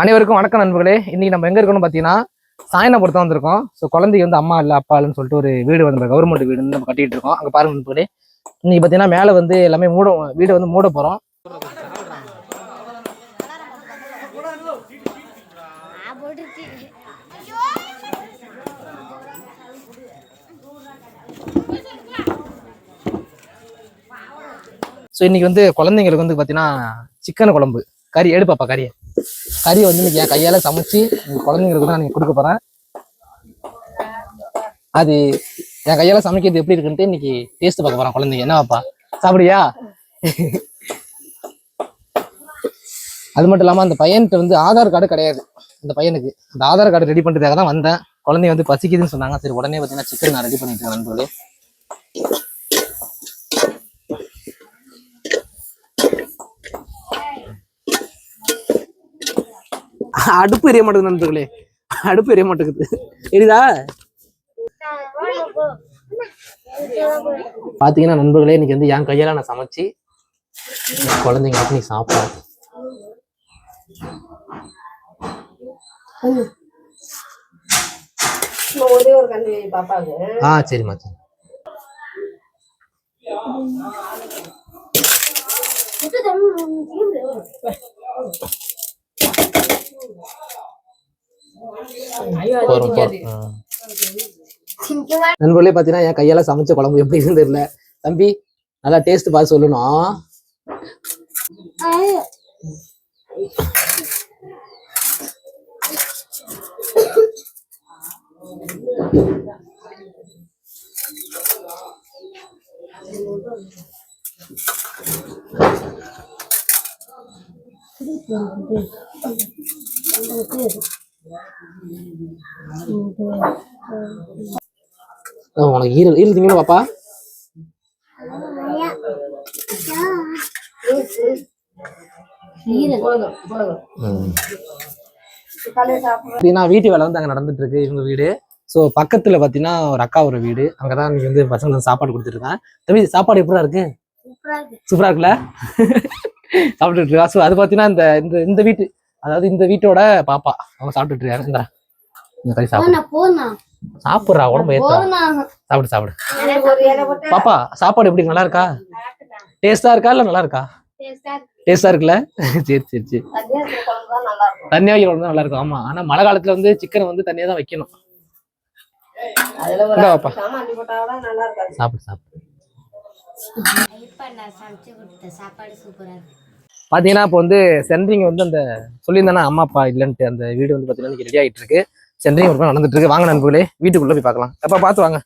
அனைவருக்கும் வணக்கம் நண்பர்களே. இன்னைக்கு நம்ம எங்கே இருக்கோம்னு பார்த்தீங்கன்னா சாயனபுரத்தான் வந்திருக்கோம். ஸோ குழந்தைக்கு வந்து அம்மா இல்லை அப்பா இல்லைன்னு சொல்லிட்டு ஒரு வீடு வந்து கவர்மெண்ட் வீடு நம்ம கட்டிகிட்டு இருக்கோம். அங்கே பாருங்க நண்பர்களே. இன்றைக்கி பார்த்தீங்கன்னா மேலே வந்து எல்லாமே மூட வீடு வந்து மூட போகிறோம் ஸோ இன்றைக்கி வந்து குழந்தைங்களுக்கு வந்து பார்த்தீங்கன்னா சிக்கன் குழம்பு. கறி எடுப்பாப்பா கறியை. கறியை வந்து இன்னைக்கு என் கையால் சமைச்சு குழந்தைங்களுக்கு தான் நீங்க கொடுக்க போகிறேன் அது என் கையால் சமைக்கிறது எப்படி இருக்குன்ட்டு இன்னைக்கு டேஸ்ட் பார்க்க போகிறேன் குழந்தைங்க. என்னவாப்பா சாப்பிடியா அது மட்டும் இல்லாமல் அந்த பையன்கிட்ட வந்து ஆதார் கார்டு கிடையாது. அந்த பையனுக்கு. அந்த ஆதார் கார்டு ரெடி பண்ணுறதுக்காக தான் வந்தேன். குழந்தைய வந்து பசிக்குதுன்னு சொன்னாங்க. சரி உடனே பார்த்தீங்கன்னா சிக்கன் நான் ரெடி பண்ணிட்டு நண்பர்களே. அடுப்பு எரிய மாட்டேங்குது நண்பர்களே. அடுப்பு எரிய மாட்டேங்குது. எரியுதா? பாத்தீங்கன்னா நண்பர்களே இன்னைக்கு வந்து என் கையால நான் சமைச்சு குழந்தைங்க குழந்தைங்களுக்கு நீ சாப்பிடும் ஆ சரிம்மா சரி. நண்பர்களே பார்த்தீங்கன்னா என் கையால சமைச்ச குழம்பு எப்படி இருக்குன்னு தெரியல. தம்பி நல்லா டேஸ்ட் பார்த்து சொல்லணும். ஆ, உனக்கு ஈரல் ஈரல் திங்கணும் பாப்பா? வீட்டு வேலை வந்து அங்கே நடந்துட்டு இருக்கு இவங்க வீடு. ஸோ பக்கத்துல பார்த்தீங்கன்னா ஒரு அக்கா ஒரு வீடு. அங்கே தான் இன்னைக்கு வந்து பசங்களுக்கு சாப்பாடு கொடுத்துருக்கேன் தம்பி சாப்பாடு எப்படிடா இருக்கு? சூப்பரா இருக்குல்ல? சாப்பிட்டுட்டு இருக்கா? ஸோ அது பார்த்தீங்கன்னா இந்த இந்த இந்த வீட்டு அதாவது இந்த வீட்டோட பாப்பா. அவங்க சாப்பிட்டுட்டு இருக்காங்க. இந்தா, கறி சாப்பிடு. சாப்பிட்றா உடம்பு ஏத்துறா. சாப்பிடு சாப்பிடு. பாப்பா சாப்பாடு எப்படி நல்லா இருக்கா? டேஸ்டா இருக்கா இல்ல நல்லா இருக்கா? டேஸ்டா இருக்குல்ல? சரி சரி சரி. தண்ணியா வைக்கிற நல்லா இருக்கும். ஆமா ஆனா மழை காலத்துல வந்து சிக்கன் வந்து தண்ணியா தான் வைக்கணும். பாப்பா. சாப்பிடு சாப்பிடு. சாப்பாடு சூப்பரா இருக்கு. பார்த்தீங்கன்னா இப்போ வந்து சென்ட்ரிங் வந்து அந்த சொல்லியிருந்தானே அம்மா அப்பா இல்லைன்ட்டு அந்த வீடு வந்து பார்த்தீங்கன்னா இன்னைக்கு ரெடி ஆகிட்டு இருக்கு. சென்ட்ரிங் ஒரு நடந்துட்டு இருக்கு வாங்க நண்பர்களே வீட்டுக்குள்ளே போய் பார்க்கலாம். அப்போ பார்த்து வாங்க.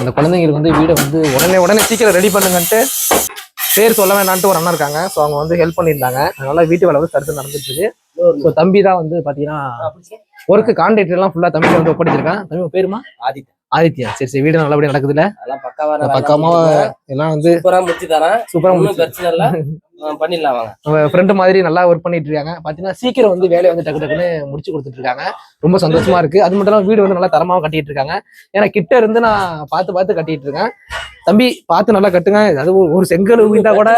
அந்த குழந்தைங்களுக்கு வந்து வீடை வந்து உடனே உடனே சீக்கிரம் ரெடி பண்ணுங்கன்ட்டு பேர் சொல்ல வேணான்ட்டு ஒரு அண்ணன் இருக்காங்க. ஸோ அவங்க வந்து ஹெல்ப் பண்ணியிருந்தாங்க. அதனால வீட்டு வேலை வந்து தடுத்து நடந்துட்டு இருக்கு ஸோ தம்பி தான் வந்து பார்த்தீங்கன்னா ஒர்க்கு கான்ட்ராக்டர் எல்லாம் ஃபுல்லாக தம்பி வந்து ஒப்படைச்சிருக்கேன். தம்பி பேருமா? ஆதித்யா ஆதித்யா. சரி சரி வீடு நல்லபடியா நடக்குதுல்ல? பக்கமா எல்லாம் வந்து சூப்பரா முடிச்சு தரேன். சூப்பரா முடிச்சு பிரச்சனை இல்ல. பண்ணிடலாம் வாங்க. ஃப்ரெண்டு மாதிரி நல்லா ஒர்க் பண்ணிட்டு இருக்காங்க. பாத்தீங்கன்னா சீக்கிரம் வந்து வேலையை வந்து டக்கு டக்குன்னு முடிச்சு கொடுத்துட்டு இருக்காங்க. ரொம்ப சந்தோஷமா இருக்கு. அது மட்டும் இல்லாம வீடு வந்து நல்லா தரமாவும் கட்டிட்டு இருக்காங்க. ஏன்னா கிட்ட இருந்து நான் பார்த்து பார்த்து கட்டிட்டு இருக்கேன். தம்பி பார்த்து நல்லா கட்டுங்க. அது ஒரு- செங்கல் வீட்டா கூட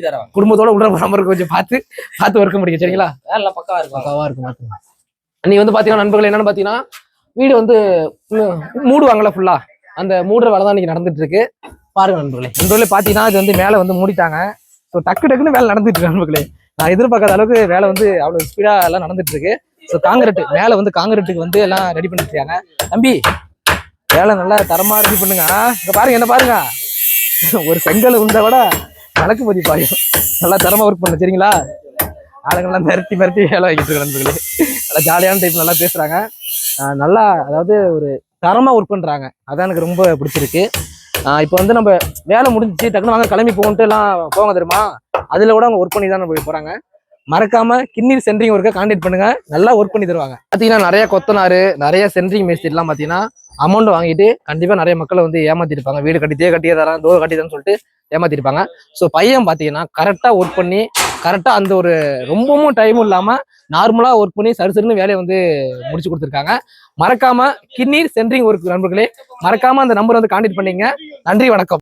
தரோம். குடும்பத்தோட உள்ள போகாம கொஞ்சம் பார்த்து பார்த்து ஒர்க் முடியும் சரிங்களா? பக்காவா இருக்கும். பக்காவா இருக்கு மாத்துங்க அன்னைக்கு வந்து பாத்தீங்கன்னா நண்பர்கள் என்னன்னு பாத்தீங்கன்னா வீடு வந்து உம், மூடுவாங்கல்ல ஃபுல்லா அந்த மூடுற வேலை தான் இன்னைக்கு நடந்துட்டு இருக்கு பாருங்க நண்பர்களே. நண்பர்களே பாத்தீங்கன்னா இது வந்து மேலே வந்து மூடிட்டாங்க. ஸோ டக்கு டக்குன்னு வேலை நடந்துட்டு இருக்கு நண்பர்களே. நான் எதிர்பார்க்காத அளவுக்கு வேலை வந்து அவ்வளவு ஸ்பீடா எல்லாம் நடந்துட்டு இருக்கு ஸோ காங்கிரட் மேலே வந்து காங்கிரட்டுக்கு வந்து எல்லாம் ரெடி பண்ணிட்டு இருக்காங்க. தம்பி வேலை நல்லா தரமா ரெடி பண்ணுங்க. இங்க பாருங்க என்ன பாருங்க. ஒரு செங்கல் உண்டை விட கணக்கு மதி பாயும். நல்லா தரமா ஒர்க் பண்ண சரிங்களா? ஆளுங்கெல்லாம் மிரட்டி மிரட்டி வேலை வைக்கிட்டு இருக்க நண்பர்களே. நல்லா ஜாலியான டைப் நல்லா பேசுறாங்க. நல்லா அதாவது ஒரு தரமாக ஒர்க் பண்ணுறாங்க அதான் எனக்கு ரொம்ப பிடிச்சிருக்கு. இப்போ வந்து நம்ம வேலை முடிஞ்சிச்சு டக்குனு வாங்க கிளம்பி போகணுட்டு எல்லாம் போவாங்க தெரியுமா? அதில் கூட அவங்க ஒர்க் பண்ணி தான் போய் போகிறாங்க மறக்காம கிண்ணீர் சென்ட்ரிங் ஒர்க்கை கான்டாக்ட் பண்ணுங்க. நல்லா ஒர்க் பண்ணி தருவாங்க. பார்த்தீங்கன்னா நிறைய கொத்தனாரு நிறைய சென்ட்ரிங் மேஸ்திரிலாம் பார்த்தீங்கன்னா அமௌண்ட் வாங்கிட்டு கண்டிப்பாக நிறைய மக்களை வந்து ஏமாத்திருப்பாங்க. வீடு கட்டித்தே கட்டியே தரேன் தோர் கட்டி தரேன்னு சொல்லிட்டு ஏமாத்திருப்பாங்க. ஸோ பையன் பார்த்தீங்கன்னா கரெக்டாக ஒர்க் பண்ணி கரெக்டாக அந்த ஒரு ரொம்பவும் டைமும் இல்லாமல் நார்மலாக ஒர்க் பண்ணி சருசருன்னு வேலையை வந்து முடிச்சு கொடுத்துருக்காங்க. மறக்காம கிட்னி சென்ட்ரிங் ஒர்க் நண்பர்களே மறக்காம அந்த நம்பர் வந்து காண்டக்ட் பண்ணிங்க நன்றி வணக்கம்.